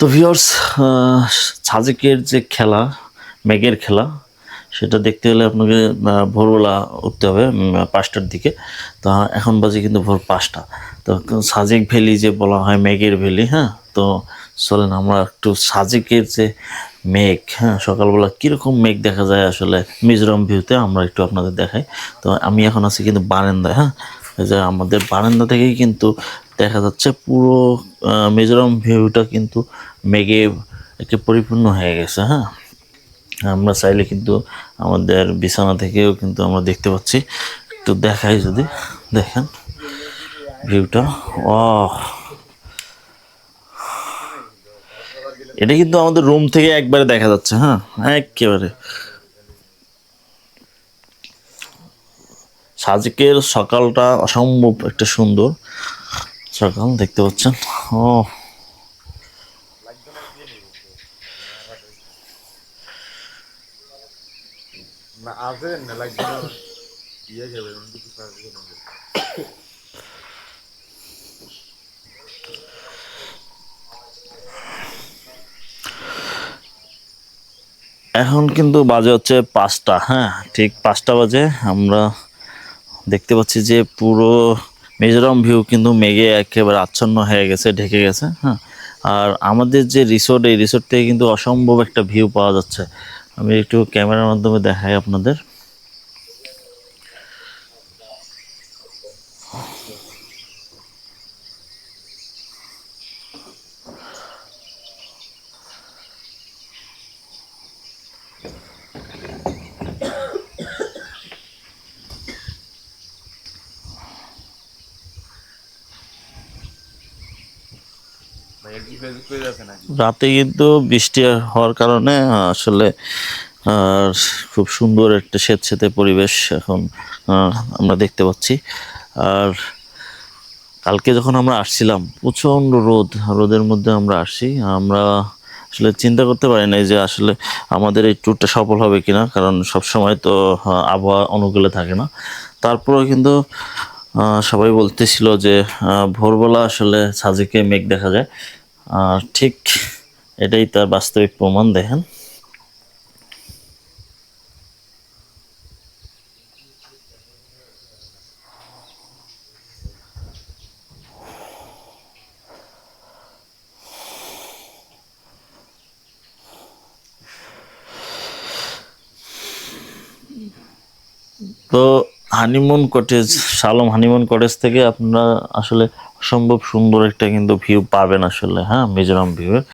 তো ভিওর্স সাজেকের যে খেলা মেঘের খেলা, সেটা দেখতে হলে আপনাকে ভোরবেলা উঠতে হবে পাঁচটার দিকে। তো এখন বাজে কিন্তু ভোর পাঁচটা। তো, সাজেক ভ্যালি যে বলা হয়, মেঘের ভ্যালি হ্যাঁ? তো, চলেন আমরা একটু সাজেকের যে মেঘ হ্যাঁ? সকালবেলা কীরকম মেঘ দেখা যায় আসলে মিজোরাম ভিউতে আমরা একটু আপনাদের দেখাই। তো, আমি এখন আছি কিন্তু বারান্দায় হ্যাঁ? যে আমাদের বারান্দা থেকেই কিন্তু দেখা যাচ্ছে পুরো মিজোরাম ভিউটা কিন্তু মেঘে একে পরিপূর্ণ হয়ে গেছে হ্যাঁ? আমরা চাইলে কিন্তু আমাদের বিছানা থেকেও কিন্তু আমরা দেখতে পাচ্ছি। একটু দেখাই যদি, দেখেন ভিউটা ও এটা কিন্তু আমাদের রুম থেকে একবারে দেখা যাচ্ছে হ্যাঁ? একেবারে। সাজেকের সকালটা অসম্ভব একটা সুন্দর। সকাল দেখতে পাচ্ছেন? ও। ইয়ে এখন কিন্তু বাজে হচ্ছে পাঁচটা হ্যাঁ? ঠিক পাঁচটা বাজে আমরা দেখতে পাচ্ছি যে পুরো মিজোরাম ভিউ কিন্তু মেঘে একেবারে আচ্ছন্ন হয়ে গেছে, ঢেকে গেছে হ্যাঁ। আর আমাদের যে রিসোর্ট, এই রিসোর্ট থেকে কিন্তু অসম্ভব একটা ভিউ পাওয়া যাচ্ছে। আমি একটু ক্যামেরার মাধ্যমে দেখাই আপনাদের। রাতে কিন্তু বৃষ্টি হওয়ার কারণে আসলে আর খুব সুন্দর একটা স্বেচ্ছেতে পরিবেশ এখন আমরা দেখতে পাচ্ছি। আর কালকে যখন আমরা আসছিলাম, প্রচণ্ড রোদ, রোদের মধ্যে আমরা আসছি। আমরা আসলে চিন্তা করতে পারি নাই যে আসলে আমাদের এই ট্যুরটা সফল হবে কিনা, কারণ সব সময় তো আবহাওয়া অনুকূলে থাকে না। তারপরেও কিন্তু সবাই বলতেছিল যে ভোরবেলা আসলে সাজেকে মেঘ দেখা যায়। আর ঠিক এটাই তার বাস্তবিক প্রমাণ, দেখেন। তো হানিমুন কটেজ সালম হানিমুন কটেজ থেকে আপনারা আসলে সম্ভব সুন্দর একটা কিন্তু ভিউ পাবেন আসলে হ্যাঁ? মিজোরাম ভিউ